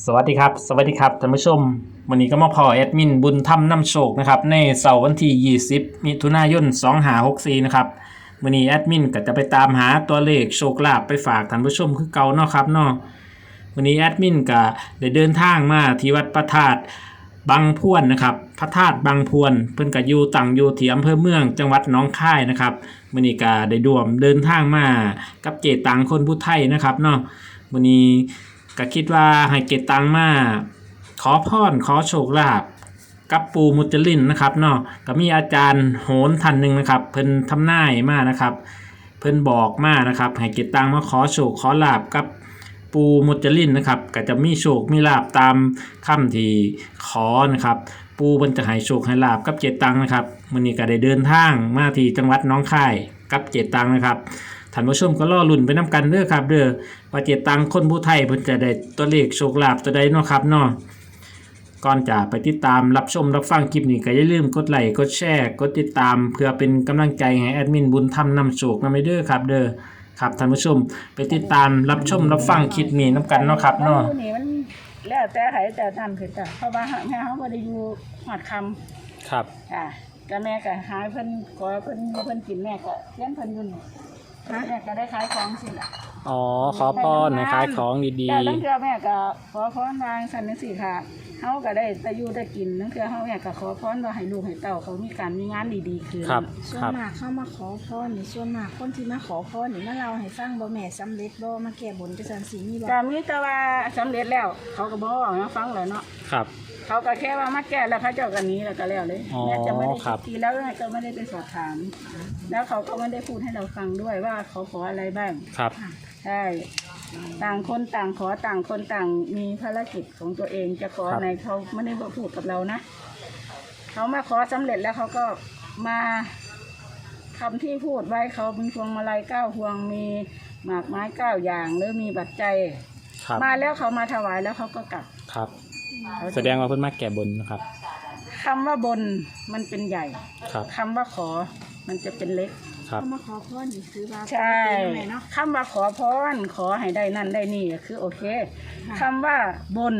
สวัสดีครับ สวัสดีครับท่านผู้ชม วันนี้ก็มาพอแอดมินบุญธรรมนำโชคนะครับในเสาร์วันที่ 20 มิถุนายน2564นะครับวันนี้แอดมินก็จะไปตามหาตัวเลขโชคลาภไปฝากท่านผู้ชมคือเก่าเนาะครับเนาะวันนี้แอดมินก็ได้เดินทางมาที่วัดพระธาตุบางพวนนะครับ พระธาตุบางพวน เพิ่นก็อยู่ตั้งอยู่ที่อำเภอเมืองจังหวัดหนองคายนะครับวันนี้ก็ได้ดวมเดินทางมากับเจตังคนผู้ไทยนะครับเนาะวันนี้ ก็คิดว่าให้เกตตังมาขอพรขอโชคลาภกับปูมุจลินนะครับเนาะก็มีอาจารย์โหนท่านหนึ่งนะครับ เพิ่นทำนายมานะครับ เพิ่นบอกมานะครับให้เกตตังมาขอโชคขอลาบกับปูมุจลินนะครับ ก็จะมีโชคมีลาบตามคำที่ขอนะครับ ปูเพิ่นจะให้โชคให้ลาบกับเจตังนะครับมื้อนี้ก็ได้เดินทางมาที่จังหวัดน้องคายกับเจตังนะครับ ท่านผู้ชมก็รอลุ้นไปนํกันเด้อครับเด้อว่าเจตังคนผู้ไทยเพิ่นจะได้ตัวเลขโชคลาภตัวใดเนาะครับเนาะก่อนจะไปติดตามรับชมรับฟังคลิปนี้ก็อย่าลืมกดไลค์กดแชร์กดติดตามเพื่อเป็นกำลังใจให้แอดมินบุญทำนำโชคนำไปเด้อครับ เด้อครับท่านผู้ชม ไปติดตามรับชมรับฟังคลิปนี้นํกันเนาะครับเนาะมันี่มันแล้วแต่ไผแต่นั่นคือจ้ะเพราะว่าแม่เขาบ่ได้อยู่หอดคำครับค่ะก็แม่ก็หายเพิ่นขอเพิ่นเพิ่นกินแม่ก็เลี้ยงเพิ่นอยู่นี่ แม่ก็ได้ขายของสิล่ะอ๋อ ขอพรให้ขายของดีแต่ตั้งเทื่อแม่ก็ขอพรวางสันนิสิค่ะเฮาก็ได้แต่อยู่ได้กินตั้งเทื่อเฮาแม่ก็ขอพรว่าให้ลูกให้เต้าเขามีการมีงานดีๆขึ้นครับ ส่วนมากเข้ามาขอพรนี่ส่วนมากคนที่มาขอพรนี่มาเราให้ฟังบ่แม่สำเร็จบ่มาแก้บนจะสันสีมีบ่ก็มีแต่ว่าสำเร็จแล้ว เขาก็บ่เอามาฟังแล้วเนาะๆครับ เขาก็แค่ว่ามาแก้แล้วพระเจ้ากันนี้แล้วก็แล้วเลยอ๋อแม่จะไม่ได้ครับ ทีแล้วแม่ก็ไม่ได้ไปสอบถาม แล้วเขาก็ไม่ได้พูดให้เราฟังด้วยว่าเขาขออะไรบ้าง ครับ ใช่ต่างคนต่างขอต่างคนต่างมีภารกิจของตัวเองจะขอครับอะไรเขาไม่ได้พูดกับเรานะเขามาขอสำเร็จแล้วเขาก็มาคำที่พูดไว้เขามีพวงมาลัยเก้าพวงมีหมากไม้เก้าอย่างหรือมีบัตรใจยครับ มาแล้วเขามาถวายแล้วเขาก็กลับ ครับเขาจะ แสดงว่าเพิ่นมาแก่บนนะครับ คำว่าบนมันเป็นใหญ่ครับ คำว่าขอมันจะเป็นเล็ก ครับ เข้ามาขอพรนี่คือว่าใช่ปกติแม่เนาะคำว่าขอพรขอให้ได้นั่นได้นี่คือโอเคค่ะคำว่าบน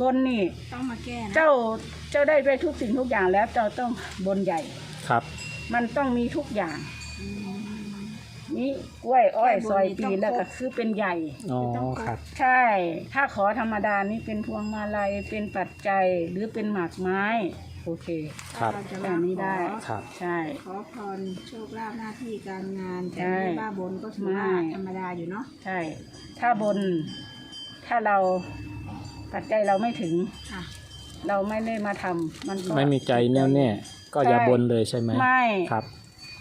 บนนี่ ต้องมาแก้นะเจ้าเจ้าได้ไปทุกสิ่งทุกอย่างแล้วเจ้าต้องบนใหญ่ ครับ มันต้องมีทุกอย่าง อืม นี่กล้วยอ้อยซอยปีแล้วก็คือเป็นใหญ่ อ๋อครับ ใช่ ถ้าขอธรรมดานี่เป็นพวงมาลัยเป็นปัจจัยหรือเป็นหมากไม้ โอเคครับเราจะแบมาบนี้ได้ ขอครับ ใช่ ขอพรโชคลาภหน้าที่การงานแต่ใช่ไม่บ้าบนก็ถือว่าไม่ ธรรมดาอยู่เนาะใช่ ถ้าบน ถ้าเราปัจจัยเราไม่ถึง ค่ะ เราไม่ได้มาทำมันก็ ไม่มีใจแน่วแน่ก็อย่าใช่ บนเลยใช่ไหมไม่ ครับ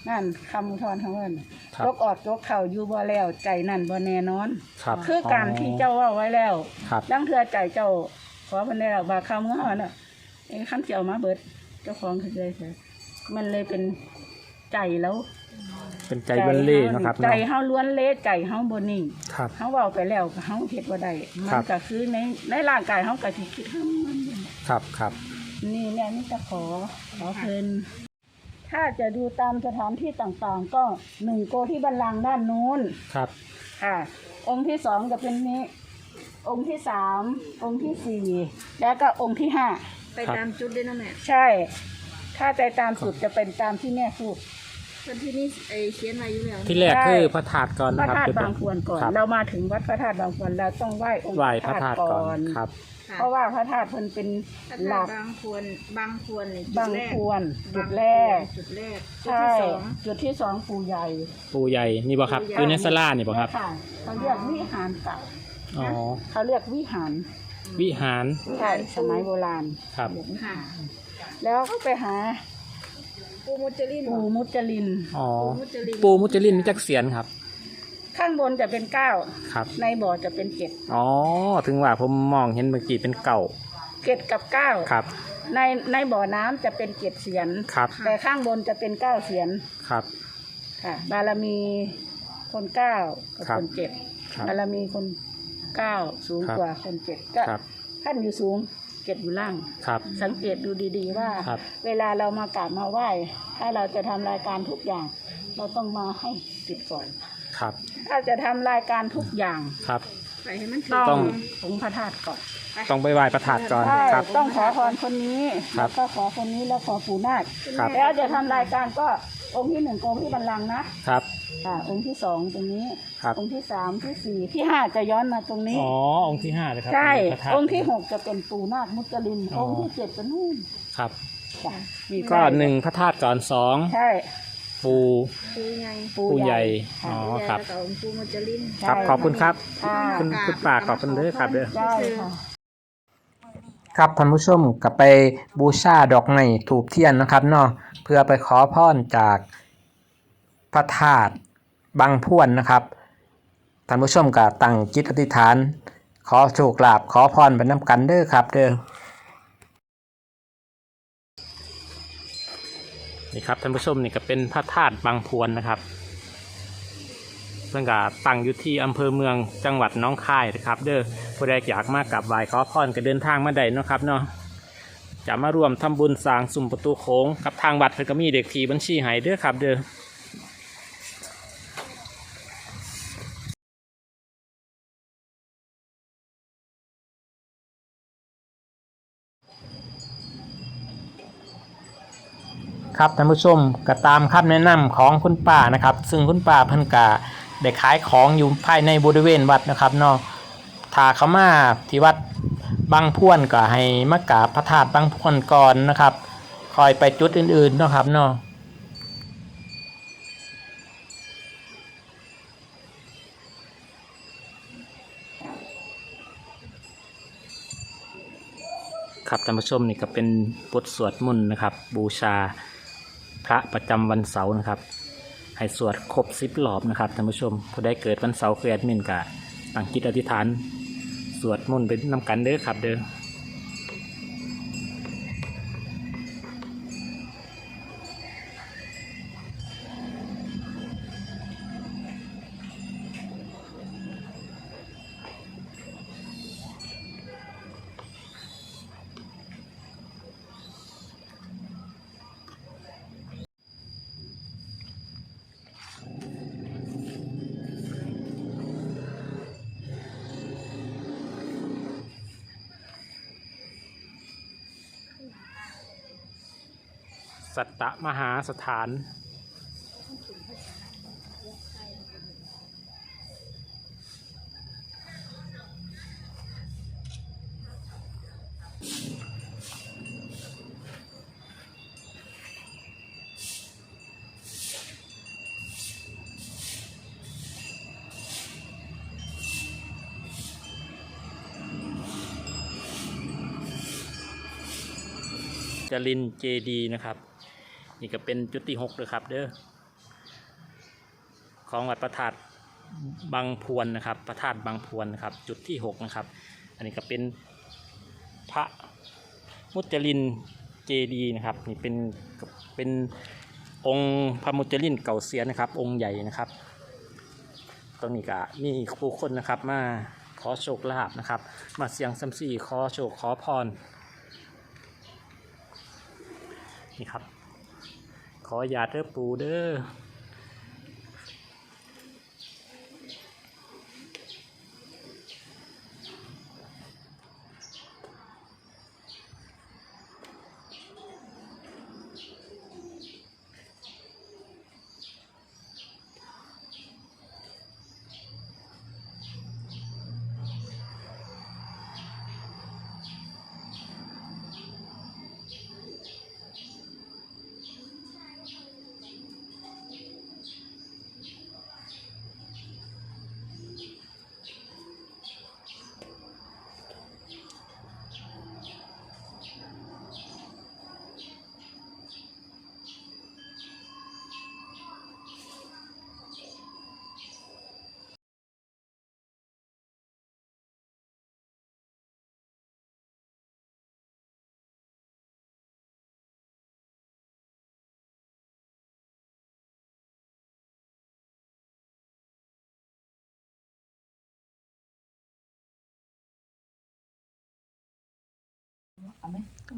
นั่นคำอุทธรณ์ของเอิ้น ครับยกออกยกเข่าอยู่บ่แล้วใจนั่นบ่แน่นอน ครับคือการที่เจ้าเว่าไว้แล้วครับ ดังเทื่อใจเจ้าขอเพิ่นได้แล้วบาคำเงาน่ะไอ้คันสิเอามาเบิดเจ้าของคือเลยเถอะมันเลยเป็นใจแล้วเป็นใจเบลเล่เนาะครับใจเนาะเฮาล้วนเละใจเฮาบ่นิ่งครับ เฮาเว้าไปแล้วก็เฮาเฮ็ดบ่ได้มัครันบ ก็คือในในร่างกายเฮาก็สิคิดเฮามันอยู่ครับครับ นี่เนี่ยนี่จะขอขอเพลิน ถ้าจะดูตามสถานที่ต่างๆ ก็หนึ่งโกที่บัลลังก์ด้านนู้นครับ ค่ะ องค์ที่สองจะเป็นนี้ องค์ที่สามองค์ที่สี่แล้วก็องค์ที่ห้าไปตามจุดด้วยนะแม่ใช่ ถ้าใจตามสุดจะเป็นตามที่แม่พูดเพิ่นที่นี่ไอเขียนไว้อยู่แล้วที่แรกใช่คือพระธาตุก่อนพระนะครับธาตุจุดบางพวนก่อน ครับ เรามาถึงวัดพระธาตุบางพวนเราต้องไหว้องค์ไหว้พระธาตุก่อนครับ ค่ะเพราะว่าพระธาตุเพิ่นเป็นพระหธาลัตุก บางพวนบางพวนนี่จุบาดงแรกพวนจุดแรก จุดแรกจุดใช่ที่สองจุดที่สองปู่ใหญ่ปูใหญ่นี่บ่ครับปูใหญ่อยู่ในสลานี่บ่ครับค่ะเขาเรียกวิหารเก่าอ๋อเขาเรียกวิหารวิหารใช่สมัยโบราณ ครับเรียกวิหาค่ะรแล้วก็ไปหาปูมุจลินปู่มุจลิน อ๋อ ปูมุจลินปูมุจลินนี่จักเสียนครับ ข้างบนจะเป็นเก้าครับ ในบ่อจะเป็นเจ็ดอ๋อ ถึงว่าผมมองเห็นเมื่อกี้เป็นเก่าเจ็ดกับเก้าครับ ในในบ่อน้ำจะเป็นเจ็ดเสียนครับ แต่ข้างบนจะเป็นเก้าเสียนครับ ค่ะ บารมีคนเก้ากับครับคนเจ็ดครับบารมีคนเก้าสูงครับกว่าคนเจ็ดก็ครับ ท่านอยู่สูงเจ็ดอยู่ล่าง ครับ สังเกตดูดี ๆ ว่า ครับ เวลาเรามากราบมาไหว้ ถ้าเราจะทำรายการทุกอย่าง เราต้องมาให้ติดก่อน ครับ ถ้าจะทำรายการทุกอย่างครับ ไปให้มันถึต้องต้อง องค์พระธาตุก่อนต้องไปไหว้พระธาตุก่อนใช่ครับ ต้องขอพรคนนี้ครัแล้บวก็ขอคนนี้แล้วขอปู่นาคครับ แล้วจะทำรายการก็องค์ที่หนึ่งองค์ที่บัลลังก์นะครับ อ่าองค์ที่สองตรงนี้ ครับ องค์ที่สามที่สี่ที่ห้าจะย้อนมาตรงนี้ อ๋อ องค์ที่ห้าเลยครับใช่ พระธาตุองค์ที่หกจะเป็นปู่นาคมุจลินอ๋อองค์ที่เจ็ดจะนู่นครับ จ้ะมีก็หนึ่งพระธาตุก่อนสองใช่ ปู ปูใหญ่ปู่ใหญ่อ๋อปูใหญ่ครับ แล้วก็องค์ปูมัจจลิน ครับขอบคุณครับ ค่ะ คุณคุณป่าขอบคุณเด้อครับเด้อ ใช่ค่ะ ครับท่านผู้ชมก็ไปบูชาดอกไม้ถูกเทียนนะครับเนาะเพื่อไปขอพรจากพระธาตุบางพวนนะครับท่านผู้ชมก็ตั้งจิตอธิษฐาน ขอโชคลาภขอพรไปน้ำกันเด้อครับเด้อ นี่ครับท่านผู้ชมนี่ก็เป็นพระธาตุบางพวนนะครับซึ่งก็ตั้งอยู่ที่อำเภอเมืองจังหวัดน้องคายนะครับ เด้อผู้ใดอยากมากกับไหว้ขอพรก็เดินทางมาได้นะครับเนาะจะมารวมทำบุญสร้างสุ่มประตูโค้งกับทางวัดเพิ่นก็มีเด็กทีบัญชีหายเด้อครับ เด้อ ครับท่านผู้ชมก็ตามคำแนะนำของคุณป้านะครับ ซึ่งคุณป้าพิ่นกะได้ขายของอยู่ภายในบริเวณวัดนะครับเนาะถ้าเขามาที่วัดบางพ่วนก็ให้มากราบพระธาตุบางพ่วนก่อนนะครับ คอยไปจุดอื่นๆนะครับเนาะครับท่านผู้ชมนี่ก็เป็นบทสวดมนต์นะครับ บูชา พระประจำวันเสาร์นะครับ ให้สวดครบสิบรอบนะครับท่านผู้ชมผู้ได้เกิดวันเสาร์คือแอดมินกะตั้งจิตอธิษฐาน สวดมนต์เป็นนำกันเด้อครับเด้อ สัตตมหาสถาน จรินเจดีนะครับ นี่ก็เป็นจุดที่หกเลยครับเด้อของวัดพระธาตุบางพวนนะครับพระธาตุบางพวนนะครับ จุดที่หกนะครับ อันนี้ก็เป็นพระมุจลินเจดีนะครับ นี่เป็นเป็นองค์พระมุจลินเก่าเสียนะครับ องค์ใหญ่นะครับตรงนี้ก็มีผู้คนนะครับมาขอโชคลาภนะครับ มาเสียงซัมซี่ขอโชคขอพรนี่ครับ ขอหยาดเด้อปูเด้อ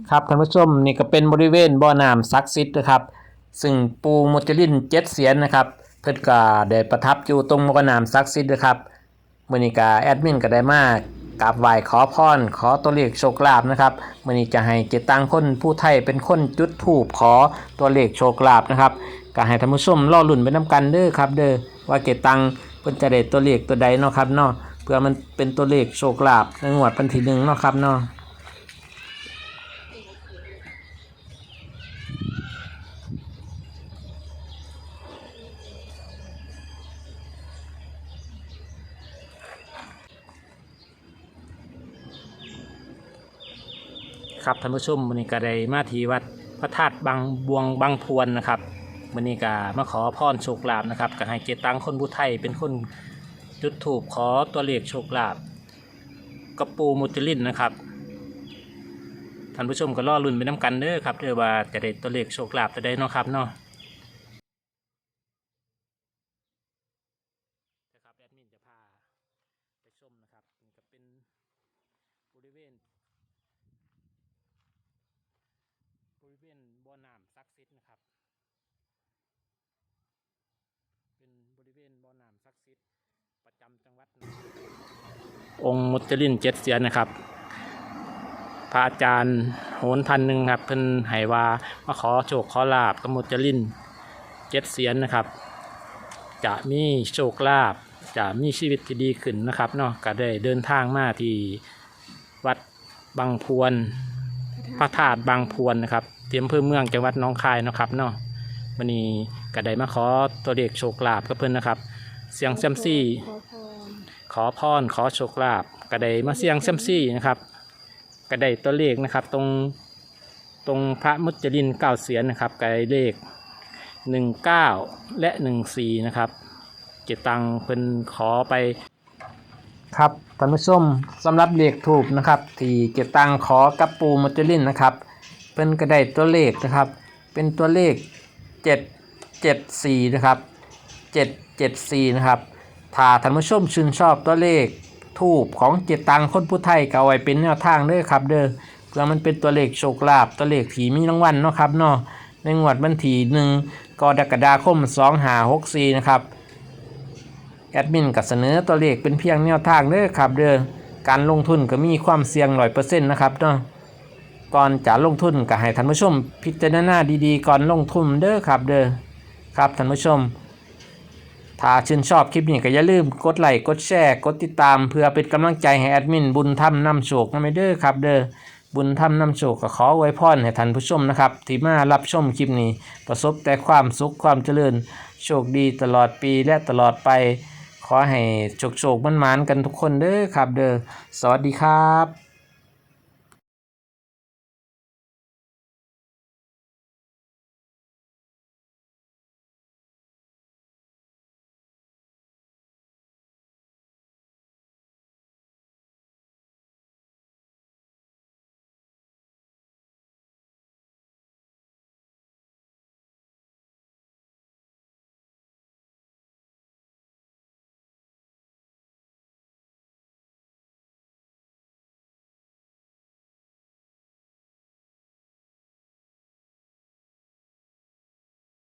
ครับท่านผู้ชมนี่ก็เป็นบริเวณบ่อน้ำศักดิ์สิทธิ์นะครับ ซึ่งปูมุจลินเจ็ดเสียนนะครับเพิ่นก็ได้ประทับอยู่ตรงบ่อน้ำศักดิ์สิทธิ์นะครับมื้อนี้ก็แอดมินก็ได้มากกราบไหว้ขอพรขอตัวเลขโชคลาภนะครับมื้อนี้จะให้เจตังคนผู้ไทยเป็นคนจุดธูปขอตัวเลขโชคลาภนะครับก็ให้ท่านผู้ชมรอลุ้นไปนํกันเด้อครับเด้อว่าเจตังเพิ่นจะได้ตัวเลขตัวใดเนาะครับเนาะเพื่อมันเป็นตัวเลขโชคลาภในงวดวันทีหนึ่งเนาะครับเนาะ ครับท่านผู้ชมวันนี้ก็ได้มาที่วัดพระธาตุบางบวงบางพวนนะครับวันนี้ก็มาขอพรโชคลาภนะครับก็ให้เจตังคนผู้ไทยเป็นคนจุดถูกขอตัวเลขโชคลาภกระปูมุจลินนะครับท่านผู้ชมก็ล่อลุ้นไปน้ำกันเด้อครับเด้อว่าจะได้ตัวเลขโชคลาภจะได้เนาะครับเนาะนะครับแอดมินจะพาไปชมนะครับนี่ก็เป็นบริเวณ บ ริเวณบ่อน้ำซักซิดนะครับ เป็นบริเวณบ่อน้ำซักซิดประจำจังหวัด องค์มุจลินเจ็ดเสียนนะครับ พระอาจารย์โหนทันหนึ่งครับ เพิ่นให้ว่ามาขอโชคขอลาบกับมุจลินเจ็ดเสียนนะครับ จะมีโชคลาภจะมีชีวิตที่ดีขึ้นนะครับเนาะก็ได้เดินทางมาที่วัดบางพวนพระธาตุบางพวนนะครับ เตรียมเพื่อเมืองจังหวัดน้องคายนะครับเนาะวันนี้ก็ไดมาขอตัวเลขโชคลาภกับเพิ่นนะครับ เสียงเซยมซี่ ขอพรขอพรขอโชคลาภก็ไดมาเสียงเซยมซี่นะครับก็ไดตัวเลขนะครับ ตรงตรงพระมุจลินเก้าเสียนนะครับก็ไดเลขหนึ่งเก้าและหนึ่งสี่นะครับเจตังเพิ่นขอไป ครับท่านผู้ชมสำหรับเลขถูกนะครับ ที่เก็บตังขอกับปูมัจจลินนะครับ เป็นกระไดตัวเลขนะครับ เป็นตัวเลข 774 นะครับ 774 นะครับถ้าท่านผู้ชมชื่นชอบตัวเลขถูกของเจตังคนผู้ไทยก็เอาไว้เป็นแนวทางเด้อครับ เด้อเพื่อมันเป็นตัวเลขโชคลาภตัวเลขผีมีรางวัลเนาะครับเนาะในงวดวันที่หนึ่งกรกฎาคม2564 นะครับแอดมินก็เสนอตัวเลขเป็นเพียงแนวทางเด้อครับ เด้อการลงทุนก็มีความเสี่ยงร้อยเปอร์เซ็นต์นะครับเนาะ ก่อนจะลงทุนก็ให้ท่านผู้ชม พิจารณาดีๆ ก่อนลงทุนเด้อครับเด้อครับท่านผู้ชม ถ้าชื่นชอบคลิปนี้ก็อย่าลืมกดไลค์กดแชร์กดติดตามเพื่อเป็นกำลังใจให้แอดมินบุญธรรมนำโชคนะไม่เด้อครับเด้อบุญธรรมนำโชคก็ขออวยพรให้ท่านผู้ชมนะครับ ที่มารับชมคลิปนี้ ประสบแต่ความสุขความเจริญ โชคดีตลอดปีและตลอดไป ขอให้โชคโชคมันมานกันทุกคนเด้อครับเด้อสวัสดีครับ